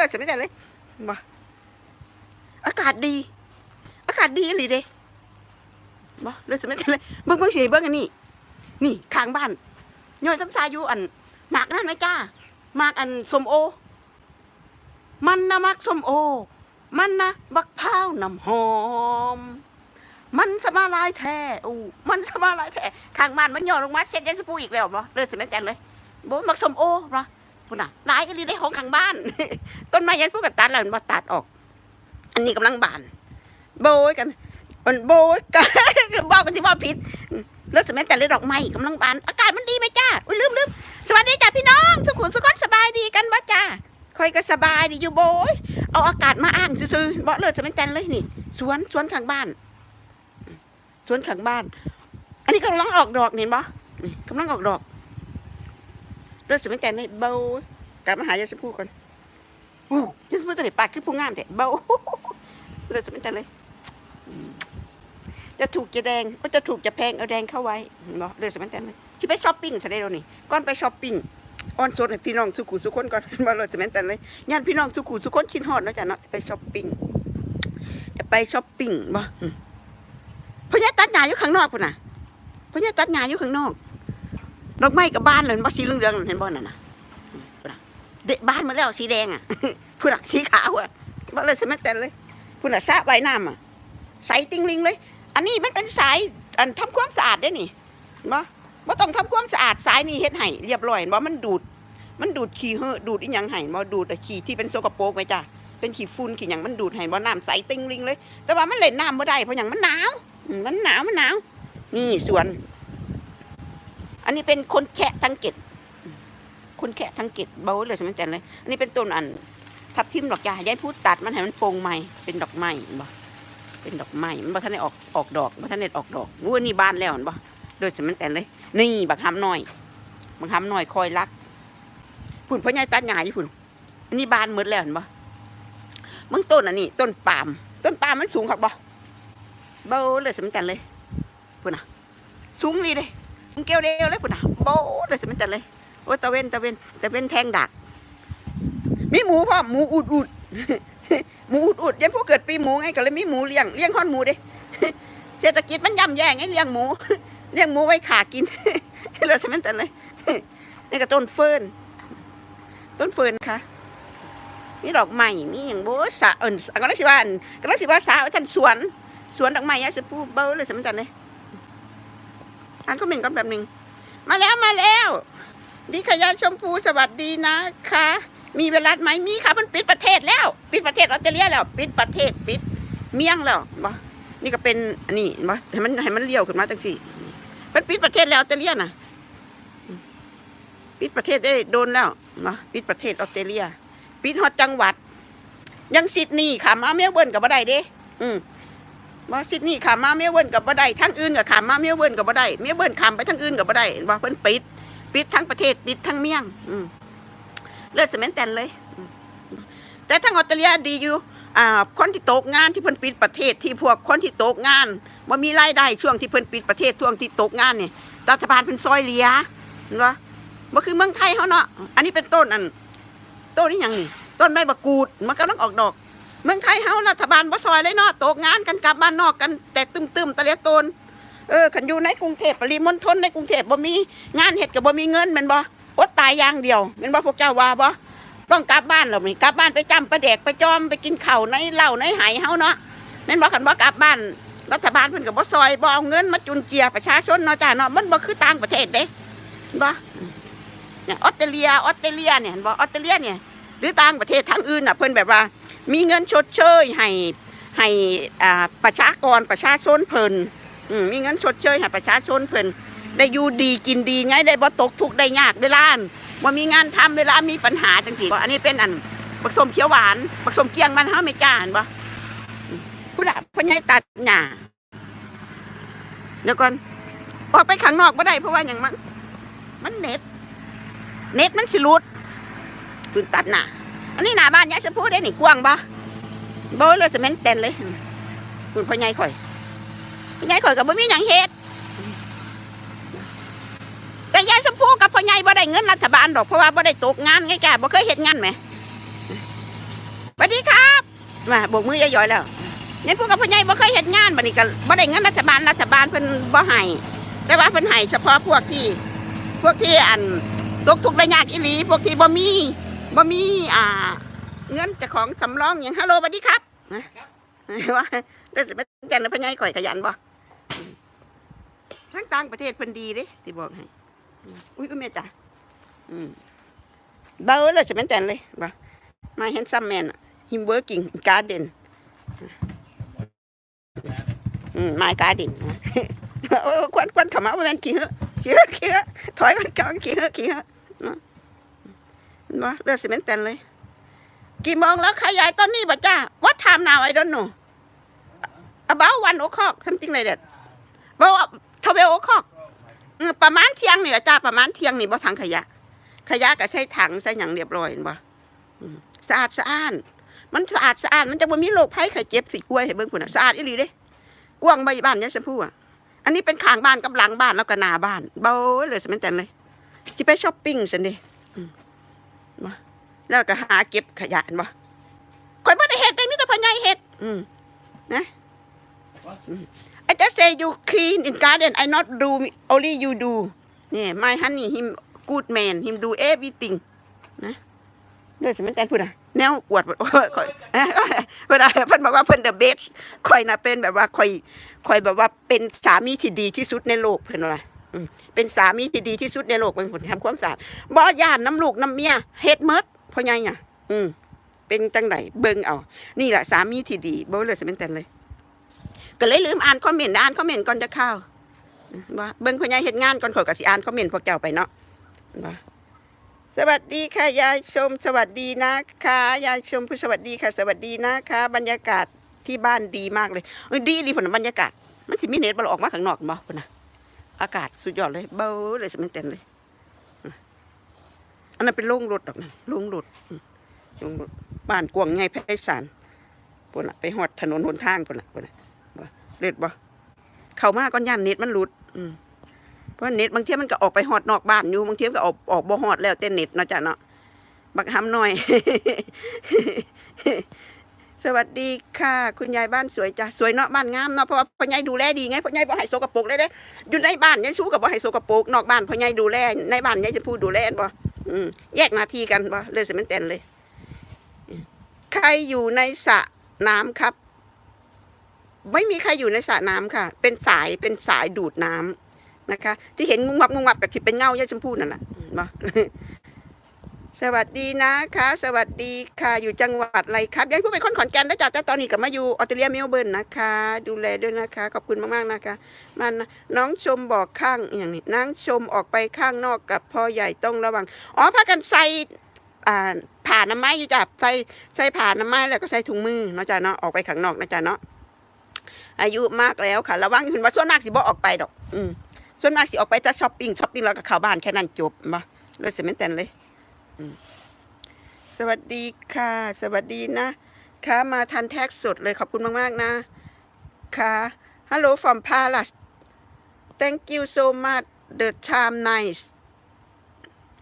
เลยจะไม่ได้เลยบ่อากาศดี อากาศดีเลยเด้บ่เลยจะไม่ได้เลยเบิ่งเบิ่งสิเบิ่งอันนี้ นี่ข้างบ้านย้อยซ้ำซาอยู่อันหมากนั่นไหมจ้าหมากอันสมโอ มันนะมักสมโอ มันนะบักพร้าวน้ำหอม มันสมาลายแท้อู้มันสมาลายแท้ข้างบ้านมันย่อลงมาเช็ดยันสปูอีกแล้วบ่เลยสิแม่แตนเลยบ่มักสมโอเนา พุ่นน่ะหลายก็ดีได้ของข้างบ้าน ต้นไม้ยันพวกก็ตัดแล้วมันบ่ตัดออก อันนี้กำลังบาน โบยกัน มันโบยกันบอกกันสิว่าผิดแล้วสมัยแต่เลยดอกไม้กำลังบาน อากาศมันดีไหมจ้าอุ้ยลืมลืมสวัสดีจ้าพี่น้อง สุขุมสุขนสบายดีกันบ่จ้าคอยก็สบายดีอยู่โบยเอาอากาศมาอ้างซื่อๆบอกเลยสมัยแต่เลยนี่ สวนสวนข้างบ้าน สวนข้างบ้าน อันนี้กำลังออกดอกเห็นบ่นี่กำลังออกดอก เลือดสมัยแต่เบยกลับมาหายาสพูก่อนอู้ยาสพูตัวไหนปากคือผู้งามแต่โบเลือดสมัยแต่เลย จะถูกจะแดงก็จะถูกจะแพงเอาแดงเข้าไว้เนาะเดือนสมัยแต่ไหมที่ไปช้อปปิ้งซะได้แล้วนี่ก่อนไปช้อปปิ้งออนโซนให้พี่น้องสุขุสุขคนก่อนมาเลยสมัยแต่เลยญาติพี่น้องสุขุสุขคนคิดฮอดเนาะจ้ะเนาะไปช้อปปิ้งจะไปช้อปปิ้งบ่อืมเพราะญาตัดหญ้าอยู่ข้างนอกพุ่นน่ะเพราะญาตัดหญ้าอยู่ข้างนอก ดอกไม้กับบ้านเลยบ่สีเหลืองๆเห็นบ่นั่นน่ะอืมพุ่นะเด็บ้านมาแล้วสีแดงอะพุ่นน่ะสีขาวอะบ่เลยสมัยแต่เลยพุ่นน่ะสระว่ายน้ำอะใสติ้งลิงเลย อันนี้มันเป็นสายอันทำความสะอาดได้นี่เห็นบ่บ่ต้องทำความสะอาดสายนี่เฮ็ดให้เรียบร้อยบ่มันดูด มันดูดขี้เหอะดูดอีหยังให้บ่ดูดแต่ขี้ที่เป็นโสกโปรกไว้จ้ะเป็นขี้ฝุ่นขี้หยังมันดูดให้บ่น้ำใสติ้งลิงเลย แต่ว่ามันเล่นน้ำบ่ได้เพราะหยังมันหนาวมันหนาวมันหนาวนี่สวน อันนี้เป็นคนแคะทั้งเกตคนแคะทั้งเกตเบาเลยใช่ไหมจันเลย อันนี้เป็นต้นอัน ทับทิมดอกยายายพูดตัดมันให้มันโปร่งใหม่เป็นดอกไม้เห็นบ่เป็นดอกไม้มันบ่ทันได้ออกออกดอกบ่ทันได้ออกดอกวู้นี่บานแล้วเห็นบ่โดยสมันแต่เลย นี่บักหำน้อยบักหำน้อยคอยรักพุ่นพ่อใหญ่ตัดหญ้าอยู่พุ่นอันนี้บานหมดแล้วเห็นบ่มึงต้นอันนี้ ต้นปาล์มต้นปาล์มมันสูงคักบ่เบาเลยสมันแต่เลยพุ่นน่ะสูงนี่เลย เกลียวเดียวเลยพุ่นน่ะโบ้เลยสมันแต่เลยโอ้ตะเวนตะเวนตะเวนแทงดัก มีหมูพ่อหมูอุดอุดหมูอุดอุดยันผู้เกิดปีหมูไงก็เลยมีหมูเลี้ยงเลี้ยงข้อนหมูเด้เศรษฐกิจมันย่ำแย่ไงเลี้ยงหมูเลี้ยงหมูไว้ขากินเราใช่ไหมแต่เลยนี่ก็ต้นเฟิร์นต้นเฟิร์นค่ะมีดอกไม้มีอย่างโบ้สะเอิญก็เลยสิว่านก็เลยสิว่าสาวฉันสวน สวนดอกไม้ยาสิพูเบอร์เลยใช่ไหมแต่เลย อ่านก็เหม็นกันแบบหนึ่งมาแล้วมาแล้วดีขยานชมพูสวัสดีนะคะ มีเวลาไหมมีค่ะมันปิดประเทศแล้ว ปิดประเทศออสเตรเลียแล้ว ปิดประเทศปิดเมี่ยงแล้วบ่นี่ก็เป็นอันนี้บ่ให้มันให้มันเลี้ยวขึ้นมาจังสี่มันปิดประเทศแล้วออสเตรเลียน่ะ ปิดประเทศได้โดนแล้วบ่ปิดประเทศออสเตรเลีย ปิดฮอดจังหวัด ยังซิดนีย์ขามาเมลเบิร์นกับบ่ได้เด้ อืม บ่ซิดนีย์ขามาเมลเบิร์นกับบ่ได้ทั้งอื่นกับขามาเมลเบิร์นกับบ่ได้เมลเบิร์นขามไปทั้งอื่นกับบ่ได้บ่เพิ่นปิด ปิดทั้งประเทศปิดทั้งเมียงอืมเลือดสเมนแตนเลย แต่ทางออสเตรเลียดีอยู่อ่าคนที่ตกงานที่เพิ่นปิดประเทศที่พวกคนที่ตกงานว่ามีรายได้ช่วงที่เพิ่นปิดประเทศช่วงที่ตกงานเนี่ยรัฐบาลเพิ่นซอยเหลียเห็นปะบ่คือเมืองไทยเขาเนาะอันนี้เป็นต้นอันต้นนี้หยังนี่ต้นใบบักกูดมันกำลังออกดอก เมืองไทยเฮารัฐบาลบ่ซอยเลยเนาะตกงานกันกลับบ้านนอกกันแต่ตึมๆตะเลียตนเออขันอยู่ในกรุงเทพปริมณฑลในกรุงเทพบ่มีงานเฮ็ดก็บ่มีเงินแม่นบ่อดตายอย่างเดียวแม่นบ่พวกเจ้าว่าบ่ต้องกลับบ้านแล้วนี่กลับบ้านไปจำไปแดกไปจอมไปกินข้าวในเหล้าในไหเฮาเนาะแม่นบ่คันบ่กลับบ้านรัฐบาลเพิ่นก็บ่ซอยบ่เอาเงินมาจุนเจือประชาชนเนาะจ้าเนาะมันบ่คือต่างประเทศเด้บ่เนี่ยออสเตรเลียออสเตรเลียเนี่ยบ่ออสเตรเลียเนี่ยหรือต่างประเทศทางอื่นน่ะเพิ่นแบบว่า มีเงินชดเชยให้ให้ประชากรประชาชนเพิ่นมีเงินชดเชยให้ประชาชนเพิ่นได้อยู่ดีกินดีไงได้บ่ตกทุกได้ยากเวลานว่ามีงานทำเวลามีปัญหาจังซี่บ่อันนี้เป็นอันผสมเขียวหวานผสมเกียงมันเฮาไม่จ้าเห็นบ่ผู้ละพ่อใหญ่ตัดหญ้าเดี๋ยวก่อนออกไปข้างนอกบ่ได้เพราะว่าหยังมัน มันเน็ต เน็ตมันสิหลุดปืนตัดหน้า อันนี้หน้าบ้านยายสะพูได้นี่กว้างบ่บ่เลยจะแม่นเต้นเลยคุณพ่อใหญ่ข่อยยายข่อยกับบ่มีหยังเฮ็ดแต่ยายชมพู่กับพ่อใหญ่บ่ได้เงินรัฐบาลดอกเพราะว่าบ่ได้ตกงานไงจ้าบ่เคยเฮ็ดงานแหมสวัสดีครับมาโบกมือย่อยๆแล้วนี่พวกกับพ่อใหญ่บ่เคยเฮ็ดงานบัดนี้ก็บ่ได้เงินรัฐบาลรัฐบาลเพิ่นบ่ให้แต่ว่าเพิ่นให้เฉพาะพวกที่ พวกที่อันตกทุกข์ได้ยากอีหลีพวกที่บ่มี บ่มีอ่า เงินจ้าของสำรองหยังฮัลโหลสวัสดีครับว่าเด้อสิมาจันทร์พ่อใหญ่ก่อยขยันบ่ทั้งต่างประเทศเพิ่นดีเด้สิบอกให้อุ้ยอุ้ยแม่จ๋าอืมเบาเลยจะแม่แต่นเลยบ่ My handsome man him working in garden อืม my garden โอ้ควันควันขมาว่าแมนขี้เหอะขี้เหอะขี้เหอะถอยก่อนก่อนขี้เหอะขี้เหอะ นาะเลือดสิเมนแตนเลย กี่โมงแล้วขยายตอนนี้บ่จ้า What time now I don't know about one o'clock something like that บ่ว่า12 o'clock เออประมาณเที่ยงนี่แหละจ้าประมาณเที่ยงนี่บ่ถังขยะ ขยะก็ใส่ถังใส่หยังเรียบร้อยเห็นบ่สะอาดสะอ้าน มันสะอาดสะอ้าดมันจะบ่มีโรคภัยไข้เจ็บสิกล้วยให้เบิ่งพุ่นน่ะสะอาดอีหลีเด้กว้างใบบ้านยายชมพู่อะอันนี้เป็นข้างบ้านกับหลังบ้านแล้วก็หน้าบ้านเบาเลยสมันแต่นเลยสิไปช้อปปิ้งซั่นเด้ มบ่แล้วก็หาเก็บขยะนบ่ข่อยบ่ได้เฮ็ดได้มีแต่พ่อใหญ่เฮ็ดอืมนะอืม I just say you clean in garden I not do only you do นี่ my honey him good man him do everything นะเด้อสมันแต่นพูดอะแนวอวดโอ้ยข่อยเว่าเพิ่นบอกว่าเพิ่น the best ข่อยน่ะเป็นแบบว่าข่อยข่อยแบบว่าเป็นสามีที่ดีที่สุดในโลกเพิ่นว่า เป็นสามีที่ดีที่สุดในโลกเป็นคนทำความสะอาดบ่ย่านน้ำลูกน้ำเมียเฮ็ดหมดพ่อใหญ่อะอืมเป็นจังไดเบิ่งเอา นี่แหละสามีที่ดีบ่เลยสมันแต่นเลย ก็เลยลืมอ่านคอมเมนต์อ่านคอมเมนต์ก่อนจะเข้าว่าเบิ่งพ่อใหญ่เฮ็ดงานก่อนขอยก็สิอ่านคอมเมนต์พวกเจ้าไปเนาะว่าสวัสดีค่ะยายชมสวัสดีนะคะยายชมผู้สวัสดีค่ะ สวัสดีนะคะ บรรยากาศที่บ้านดีมากเลยเอ้ยดีดีผลบรรยากาศ มันสิมีเน็ตบ่ล่ะออกมาข้างนอกบ่พุ่นน่ะ อากาศสุดยอดเลย เบาเลยสมันเต็นเลย อันนั้นเป็นโรงรถดอกนั่นโรงรถอืมโรงรถบ้านกวงไงไพศาลพุ่นน่ะไปฮอดถนนหนทางพุ่นน่ะพุ่นน่ะเล็ดบ่เข้ามาก่อนย่านเน็ตมันหลุด อืมเพราะเน็ตบางเทีมันก็ออกไปฮอดนอกบ้านอยู่บางเทีมันก็ออกออกบ่ฮอดแล้วแต่เน็ตเนาะจ้ะเนาะบักห้ำหน่อย สวัสดีค่ะ คุณยายบ้านสวยจ้ะสวยเนาะบ้านงามเนาะเพราะว่าพ่อใหญ่ดูแลดีไงพ่อใหญ่บ่ให้โสกปรกเลยเด้อยู่ในบ้านยายชูกับบ่ให้โสกปรกนอกบ้านพ่อใหญ่ดูแลในบ้านยายจะพูดดูแลบ่อืมแยกหน้าที่กันบ่เลยสิม่นแต่นเลย ใครอยู่ในสระน้ำครับ ไม่มีใครอยู่ในสระน้ำค่ะ เป็นสายเป็นสายดูดน้ำนะคะ ที่เห็นงุงงับงุงงับกับที่เป็นเงายาชมพูนั่นแหละมา สวัสดีนะคะ สวัสดีค่ะ อยู่จังหวัดอะไรครับยายผู้เป็นคนขอนแก่นนะจ๊ะแต่ตอนนี้ก็มาอยู่ออสเตรเลียเมลเบิร์นนะคะ ดูแลด้วยนะคะ ขอบคุณมากๆนะคะ มันน้องชมบอกข้างอย่างนี้นางชมออกไปข้างนอกกับพ่อใหญ่ต้องระวัง อ๋อพากันใส่ผ่าน้ำไม้อยู่จ้ะใส่ใส่ผ่าน้ำไม้แล้วก็ใส่ถุงมือเนาะจ้ะเนาะออกไปข้างนอกนะจ๊ะเนาะอายุมากแล้วค่ะ ระวังอยู่เห็นว่าส่วนมากสิบ่ออกไปดอก อืมส่วนมากสิออกไปจะช้อปปิ้งช้อปปิ้งแล้วก็เข้าบ้านแค่นั้นจบมาเลยสิแม่นแต่นเลย สวัสดีค่ะ สวัสดีนะ ค่ะมาทันแท็กสดเลยขอบคุณมาก ๆ นะ ค่ะ Hello from Palace Thank you so much the time nice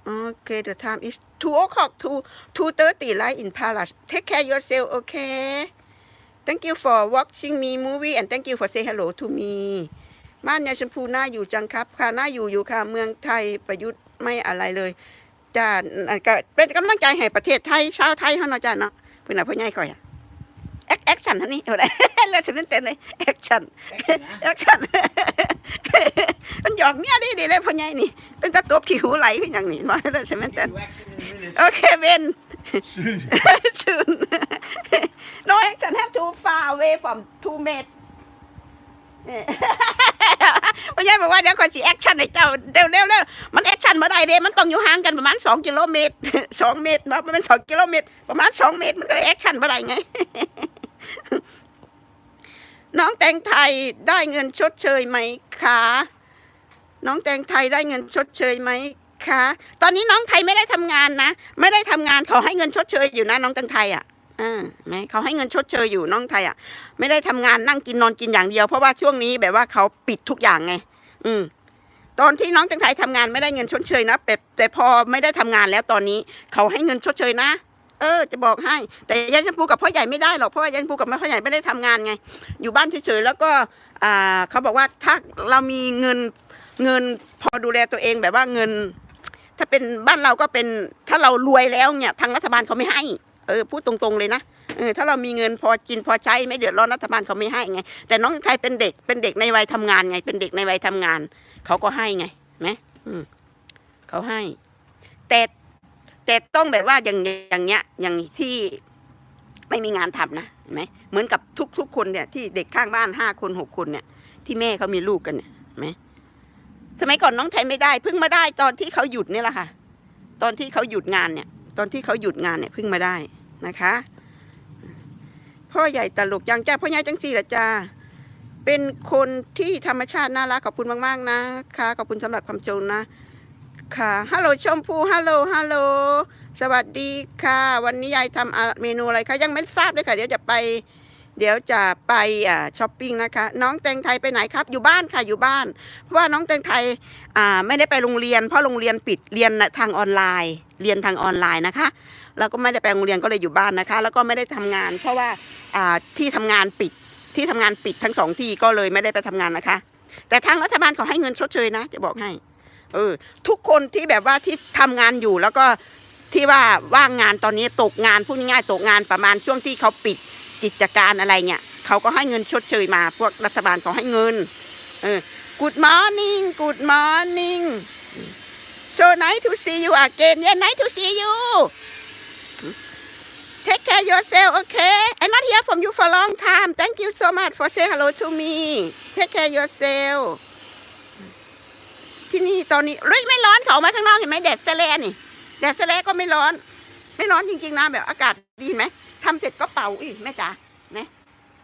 Okay the time is two o'clock to two thirty right in Palace Take care yourself okay Thank you for watching me movie and thank you for say hello to me บ้านยายชมพูน่าอยู่จังครับค่ะน่าอยู่อยู่ค่ะ เมืองไทยประยุทธ์ไม่อะไรเลย จ้าอันก็เป็นกำลังใจให้ประเทศไทยชาวไทยเฮาเนาะจ้าเนาะเพิ่นน่ะพ่อใหญ่ข่อยอะแอคแอคชั่นเท่านี้เอาได้เลือดฉันเต้นเลยแอคชั่นแอคชั่นมันหยอกเมียดีดีเลยพ่อใหญ่นี่ เป็นตะตบขี้หูไหลคือหยังนี่มาเลือดฉันเต้น You action in a minute. โอเคเบน Soon. soon. no action have to far away from two mate นี่ พ่อใหญ่บอกว่าเดี๋ยวก่อนสิแอคชั่นให้เจ้าเร็วเร็วเร็วมันแอคชั่นเมื่อใดเด้มันต้องอยู่ห่างกันประมาณสองกิโลเมตรสองเมตรเนาะประมาณสองกิโลเมตร ประมาณสองเมตรมันก็แอคชั่นเมื่อใดไงน้องแตงไทยได้เงินชดเชยไหมคะน้องแตงไทยได้เงินชดเชยไหมคะ ตอนนี้น้องไทยไม่ได้ทำงานนะ ไม่ได้ทำงานขาให้เงินชดเชยอยู่นะ น้องแตงไทยอะ อ่าไหมเขาให้เงินชดเชยอยู่น้องไทยอะ ไม่ได้ทำงานนั่งกินนอนกินอย่างเดียว เพราะว่าช่วงนี้แบบว่าเขาปิดทุกอย่างไง อืม ตอนที่น้องแตงไทยทำงานไม่ได้เงินชดเชยนะแต่แต่พอไม่ได้ทำงานแล้วตอนนี้ เขาให้เงินชดเชยนะเออจะบอกให้ แต่ยายชมพูกับพ่อใหญ่ไม่ได้หรอกเพราะว่ายายชมพูกับพ่อใหญ่ไม่ได้ทำงานไง อยู่บ้านเฉยๆแล้วก็อ่าเขาบอกว่าถ้าเรามีเงินเงินพอดูแลตัวเองแบบว่าเงิน ถ้าเป็นบ้านเราก็เป็นถ้าเรารวยแล้วเนี่ย ทางรัฐบาลเขาไม่ให้ เออพูดตรงๆเลยนะเออถ้าเรามีเงินพอกินพอใช้ไม่เดือดร้อนรัฐบาลเขาไม่ให้ไง แต่น้องไทยเป็นเด็กเป็นเด็กในวัยทำงานไง เป็นเด็กในวัยทำงาน เขาก็ให้ไงไหมเขาให้ แต่แต่ต้องแบบว่าอย่างอย่างเงี้ย อย่างที่ไม่มีงานทำนะเห็นไหมเหมือนกับทุกทุกคนเนี่ยที่เด็กข้างบ้านห้าคนหกคนเนี่ย ที่แม่เขามีลูกกันเนี่ยไหมสมัยก่อนน้องไทยไม่ได้ เพิ่งมาได้ตอนที่เขาหยุดนี่แหละค่ะ ตอนที่เขาหยุดงานเนี่ย ตอนที่เขาหยุดงานเนี่ยเพิ่งมาได้ นะคะ พ่อใหญ่ตลกยังจ้าพ่อใหญ่จังสี่ละจ้าเป็นคนที่ธรรมชาติน่ารักขอบคุณมากๆนะคะขอบคุณสำหรับความชมนะค่ะฮัลโหลชมพูฮัลโหลฮัลโหลสวัสดีค่ะ วันนี้ยายทำอะเมนูอะไรคะยังไม่ทราบเลยค่ะ เดี๋ยวจะไป เดี๋ยวจะไปอ่าช้อปปิ้งนะคะ น้องแตงไทยไปไหนครับ อยู่บ้านค่ะอยู่บ้าน เพราะว่าน้องแตงไทยอ่าไม่ได้ไปโรงเรียน เพราะโรงเรียนปิดเรียนทางออนไลน์ เรียนทางออนไลน์นะคะ แล้วก็ไม่ได้ไปโรงเรียนก็เลยอยู่บ้านนะคะ แล้วก็ไม่ได้ทำงาน เพราะว่าที่ทำงานปิดที่ทำงานปิดทั้งสองที่ก็เลยไม่ได้ไปทำงานนะคะ แต่ทางรัฐบาลเขาให้เงินชดเชยนะ จะบอกให้ เออ ทุกคนที่แบบว่าที่ทำงานอยู่แล้วก็ที่ว่าว่างงานตอนนี้ตกงานพูดง่ายๆตกงานประมาณช่วงที่เขาปิดกิจการอะไรเนี่ยเขาก็ให้เงินชดเชยมา พวกรัฐบาลเขาให้เงิน เออ Good morning Good morning so nice to see you again yeah nice to see you Take care yourself, okay? I'm not hear from you for a long time. Thank you so much for say hello to me. Take care yourself. ที่นี่ตอนนี้เฮ้ยไม่ร้อนเขาไหมข้างนอกเห็นไหมแดดแสแลนี่ แดดแสแลก็ไม่ร้อน ไม่ร้อนจริงๆนะแบบอากาศดีเห็นไหมทำเสร็จก็เป่าอีแม่จ๋าเห็นไหม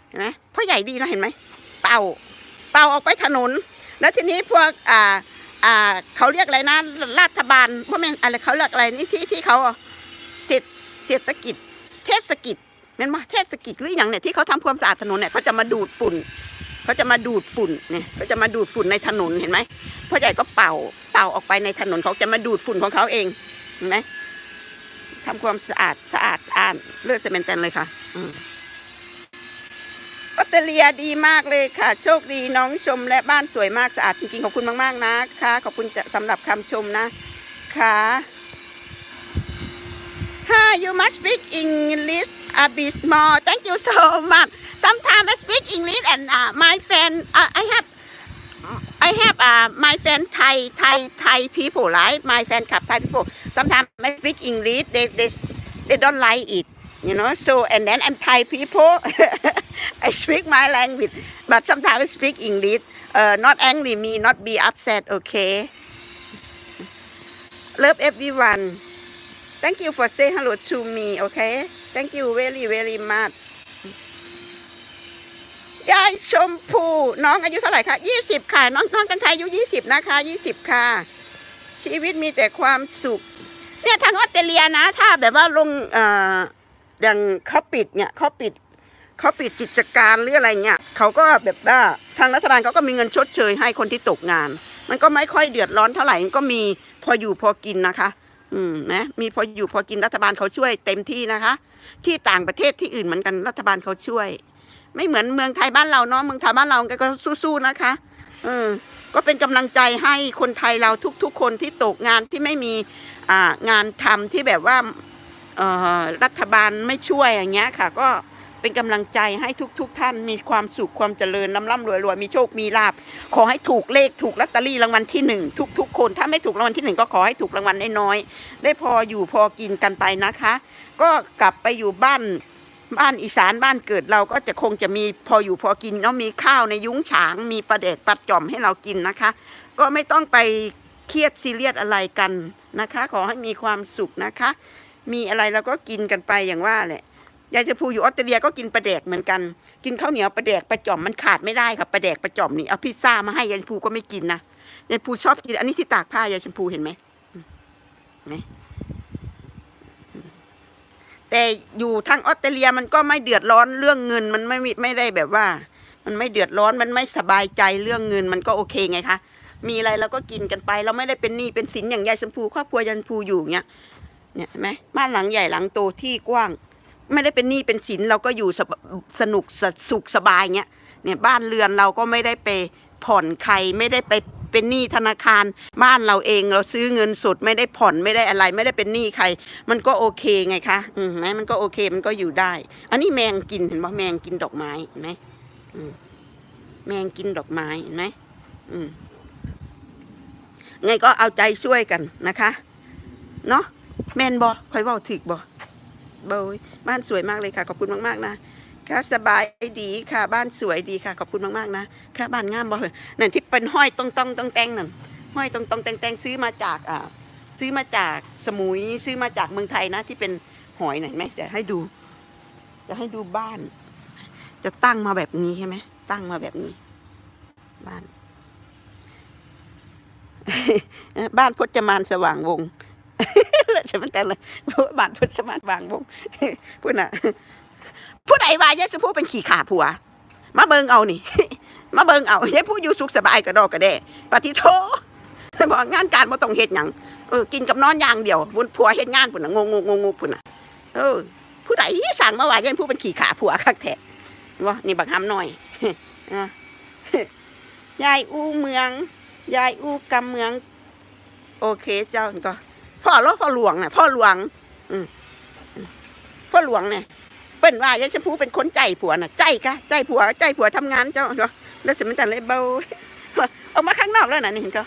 เห็นไหมพ่อใหญ่ดีนะเห็นไหมเป่า เป่าออกไปถนน แล้วทีนี้พวกอ่าอ่าเขาเรียกอะไรนะรัฐบาลเพราะมันอะไรเขาเรียกอะไรนี่ที่ที่เขาเศรษฐเศรษฐกิจ เทศกิจแม่นบ่เทศกิจหรืออย่างเนี่ยที่เขาทำความสะอาดถนนเนี่ยเขาจะมาดูดฝุ่นเขาจะมาดูดฝุ่นเนี่ยเขาจะมาดูดฝุ่นในถนนเห็นไหมพ่อใหญ่ก็เป่าเป่าออกไปในถนนเขาจะมาดูดฝุ่นของเขาเองเห็นไหมทำความสะอาดสะอาดสะอาดเลือดเซเมนเตนเลยค่ะอืมออสเตรเลียดีมากเลยค่ะ โชคดีน้องชมและบ้านสวยมากสะอาดจริงๆขอบคุณมากๆนะคะขอบคุณสำหรับคำชมนะค่ะ you must speak English a bit more. Thank you so much. Sometimes I speak English and uh, my friend, uh, I have, I have uh, my friend Thai, Thai, Thai people, right? My fan club Thai people. Sometimes I speak English, they, they, they don't like it, you know. So and then I'm Thai people. I speak my language, but sometimes I speak English. Uh, not angry me, not be upset. Okay. Love everyone. Thank you for say hello to me, okay? Thank you very very much. ยายชมพูน้องอายุเท่าไหร่คะยี่สิบค่ะ น้องน้องกันไทยอายุยี่สิบนะคะยี่สิบค่ะ ชีวิตมีแต่ความสุข เนี่ยทางออสเตรเลียนะ ถ้าแบบว่าลงเอ่ออย่างเขาปิดเนี่ยเขาปิดเขาปิดกิจการหรืออะไรเงี้ยเขาก็แบบว่าทางรัฐบาลเขาก็มีเงินชดเชยให้คนที่ตกงาน มันก็ไม่ค่อยเดือดร้อนเท่าไหร่ก็มีพออยู่พอกินนะคะ อืมนะมีพออยู่พอกินรัฐบาลเขาช่วยเต็มที่นะคะ ที่ต่างประเทศที่อื่นเหมือนกันรัฐบาลเขาช่วย ไม่เหมือนเมืองไทยบ้านเราเนาะเมืองไทยบ้านเราก็สู้ๆนะคะอืมก็เป็นกำลังใจให้คนไทยเราทุกๆ คนที่ตกงานที่ไม่มีอ่างานทำที่แบบว่าเอ่อรัฐบาลไม่ช่วยอย่างเงี้ยค่ะ ก็ เป็นกำลังใจให้ทุกๆท่านมีความสุขความเจริญร่ำร่ำรวยรวยมีโชคมีลาบขอให้ถูกเลขถูกลอตเตอรี่รางวัลที่หนึ่งทุก ๆ คนถ้าไม่ถูกรางวัลที่หนึ่งก็ขอให้ถูกรางวัลน้อยๆได้พออยู่พอกินกันไปนะคะ ก็กลับไปอยู่บ้านบ้านอีสานบ้านเกิดเราก็จะคงจะมีพออยู่พอกินเนาะมีข้าวในยุ้งฉางมีปลาเด็กปลาจ่อมให้เรากินนะคะ ก็ไม่ต้องไปเครียดซีเรียสอะไรกันนะคะ ขอให้มีความสุขนะคะ มีอะไรเราก็กินกันไปอย่างว่าแหละ ยายจะพูอยู่ออสเตรเลียก็กินปลาแดกเหมือนกัน กินข้าวเหนียวปลาแดกปลาจ่อมมันขาดไม่ได้ค่ะปลาแดกปลาจ่อมนี่เอาพิซซ่ามาให้ยายชมพูก็ไม่กินนะยายชมพูชอบกินอันนี้ที่ตากผ้ายายชมพูเห็นไหมเห็นไหมแต่อยู่ทางออสเตรเลียมันก็ไม่เดือดร้อนเรื่องเงิน มันไม่ไม่ได้แบบว่า มันไม่เดือดร้อนมันไม่สบายใจเรื่องเงิน มันก็โอเคไงคะมีอะไรเราก็กินกันไป เราไม่ได้เป็นหนี้เป็นสินอย่างยายชมพูครอบครัวยายชมพูอยู่เงี้ยเนี่ยเห็นไหมบ้านหลังใหญ่หลังโตที่กว้าง ไม่ได้เป็นหนี้เป็นสินเราก็อยู่สบสนุกสสุขสบายเงี้ยเนี่ยบ้านเรือนเราก็ไม่ได้ไปผ่อนใครไม่ได้ไปเป็นหนี้ธนาคาร บ้านเราเองเราซื้อเงินสดไม่ได้ผ่อนไม่ได้อะไร ไม่ได้เป็นหนี้ใคร มันก็โอเคไงคะอืมไหมมันก็โอเคมันก็อยู่ได้ อันนี้แมงกินเห็นปะแมงกินดอกไม้เห็นไหมอืมแมงกินดอกไม้เห็นไหมอืมไงก็เอาใจช่วยกันนะคะ เนาะแมนบอคอยว่าถึกบอ โบยบ้านสวยมากเลยค่ะ ขอบคุณมากๆนะค่ะสบายดีค่ะ บ้านสวยดีค่ะ ขอบคุณมากๆนะค่ะบ้านงามบ่เหนั่นที่เป็นห้อยตรงตองตองแตงนั่นห้อยตรงตองแตงแตงซื้อมาจากอ่าซื้อมาจากสมุยซื้อมาจากเมืองไทยนะ ที่เป็นหอยหน่อยไหมจะให้ดู จะให้ดูบ้าน จะตั้งมาแบบนี้ใช่ไหมตั้งมาแบบนี้ บ้าน บ้านพจมานสว่างวง ใช่ไหมแต่เลยบ้านพจมานสว่างวงพูดน่ะผู้ใดว่ายายสุผู้เป็นขี่ขาผัว มาเบิงเอานี่ มาเบิงเอายายผู้อยู่สุขสบายกระดอกกระแดปฏิโทบอกงานการบ่ต้องเฮ็ดหยังเออกินกับนอนอย่างเดียวบุญผัวเฮ็ดงานพุ่นน่ะงงงงงพุ่นน่ะเออ ผู้ใดสั่งมาว่ายายผู้เป็นขี่ขาผัวคักแท้ว่านี่บักหำหน่อยยายอู้เมือง ยายอู้กำเมือง โอเคเจ้านี่ก็ พ่อรถพ่อหลวงน่ะพ่อหลวง อืมพ่อหลวงเนี่ยเปิ้นว่ายายชมพูเป็นคนใจผัวน่ะ ใจกะใจผัว ใจผัวทำงานเจ้าก็แล้วสมันแต่เลยเบาเอามาข้างนอกแล้วนะนี่เห็นก็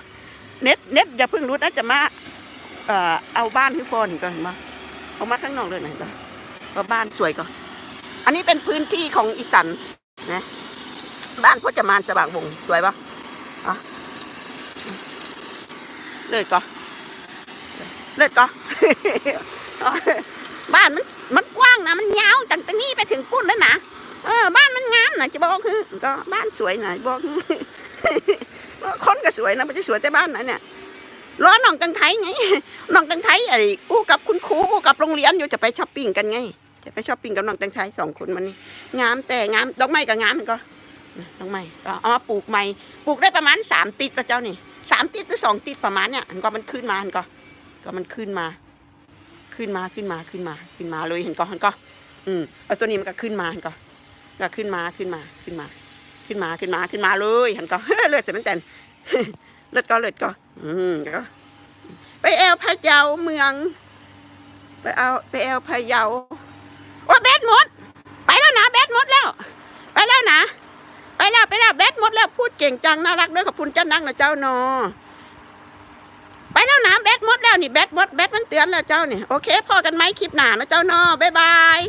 เน็ตเน็ตอย่าเพิ่งรู้นะจะมาเอ่อเอาบ้านที่ฟอนก่อนมาเอามาข้างนอกเลยนะเห็นก็ว่าบ้านสวยก่อนอันนี้เป็นพื้นที่ของอีสันนะบ้านพจมานสว่างวงสวยปะอะเลยก็ เลิศก็บ้านมันมันกว้างนะมันยาวตั้งแต่นี้ไปถึงปุ้นแล้วนะเออ บ้านมันงามนะจะบอกคือก็บ้านสวยนะบอกคือคนก็สวยนะไม่ใช่สวยแต่บ้านนะเนี่ยล้อน้องตังไทยไงน้องตังไทยไอ้อู้กับคุณครูอู้กับโรงเรียนอยู่จะไปช้อปปิ้งกันไงจะไปช้อปปิ้งกับน้องตังไทยสองคนมันนี่งามแต่งามดอกไม้ก็งามมันก็ดอกไม้ก็เอามาปลูกใหม่ปลูกได้ประมาณสามติดแล้วเจ้านี่สามติดหรือสองติดประมาณเนี่ยอันก็มันขึ้นมาอันก็ ก็มันขึ้นมา ขึ้นมาขึ้นมาขึ้นมา ขึ้นมาเลยเห็นก็เห็นก็อืมเอาตัวนี้มันก็ขึ้นมาเห็นก็ก็ขึ้นมาขึ้นมาขึ้นมา ขึ้นมาขึ้นมาขึ้นมาเลยเห็นก็เลือดจะมันแต่นเลือดก็เลือดก็ อืมก็ไปแอลพะเยาเมือง ไปเอาไปแอลพะเยาโอ้แบตหมด ไปแล้วนะแบตหมดแล้ว ไปแล้วนะ ไปแล้วไปแล้วแบตหมดแล้วพูดเก่งจังน่ารักด้วยขอบคุณเจ้านักนะเจ้านอ ไปแล้วนะแบตหมดแล้วนี่แบตหมดแบตมันเตือนแล้วเจ้านี่โอเคพอกันไหมคลิปหนานะเจ้าเนอบ๊ายบาย